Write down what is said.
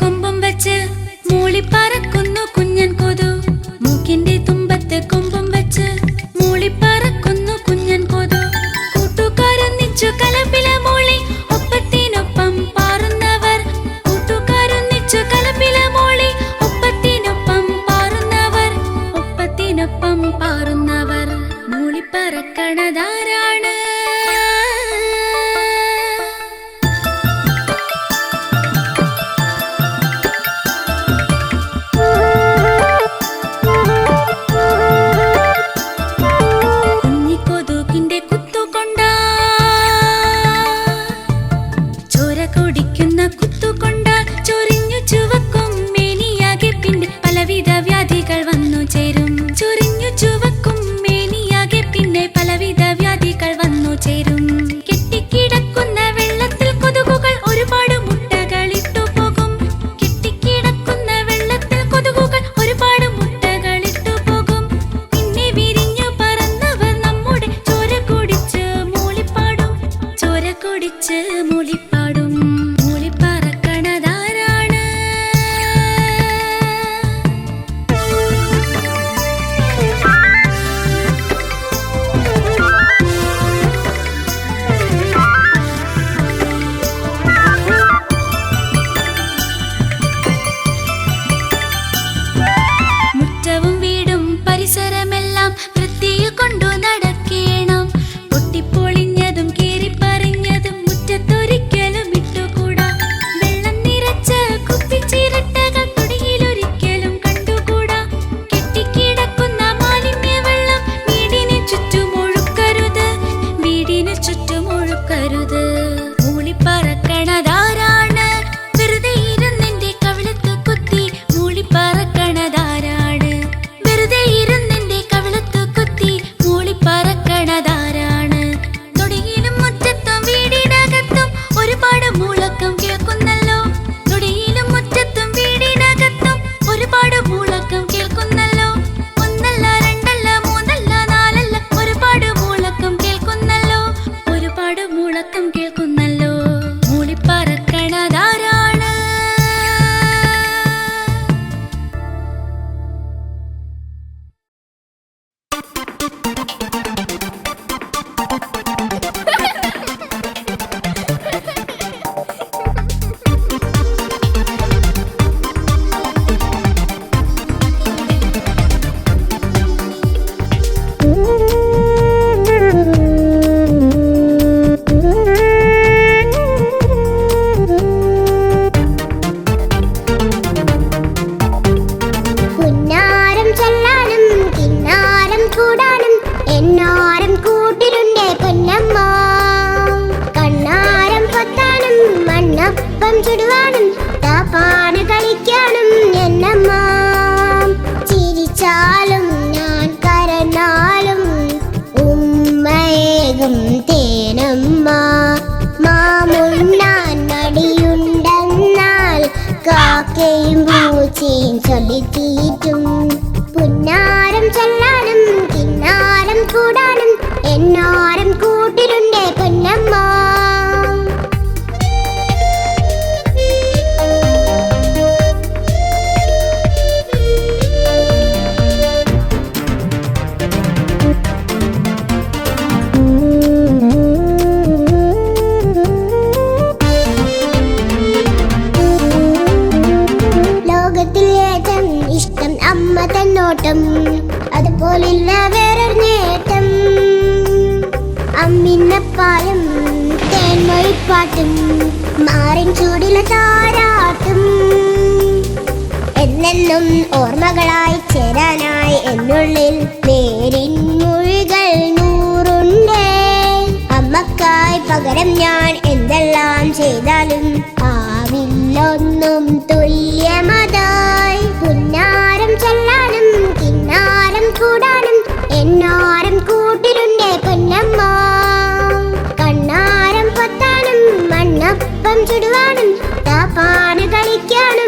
കൊമ്പം വെച്ച് മൂളിപ്പറക്കും. ചുടുവാനും താപ്പാണ് കളിക്കാനും എന്നമ്മ. ചിരിച്ചാലും ഞാൻ കരഞ്ഞാലും ഉമ്മയേകും തേനമ്മ. മാമുണ്ണാൻ മടിയുണ്ടെന്നാൽ കാക്കയും പൂച്ചയും ചൊല്ലിത്തീറ്റും. പുന്നാരം ചൊല്ലാനും നോട്ടം അതുപോലില്ല വേറൊരു നേട്ടം. അമ്മിന്നപ്പാലും തേൻമൊഴിപ്പാട്ടും മാറിൻ ചൂടിലെ താരാട്ടും. എന്നെന്നും ഓർമ്മകളായി ചേരാനായി എന്നുള്ളിൽ നേരിൻ മുഴികൾ നൂറുണ്ടേ. അമ്മക്കായി പകരം ഞാൻ എന്തെല്ലാം ചെയ്താലും ആവില്ലൊന്നും തുല്യമതായി താപ്പാന കളിക്കാനും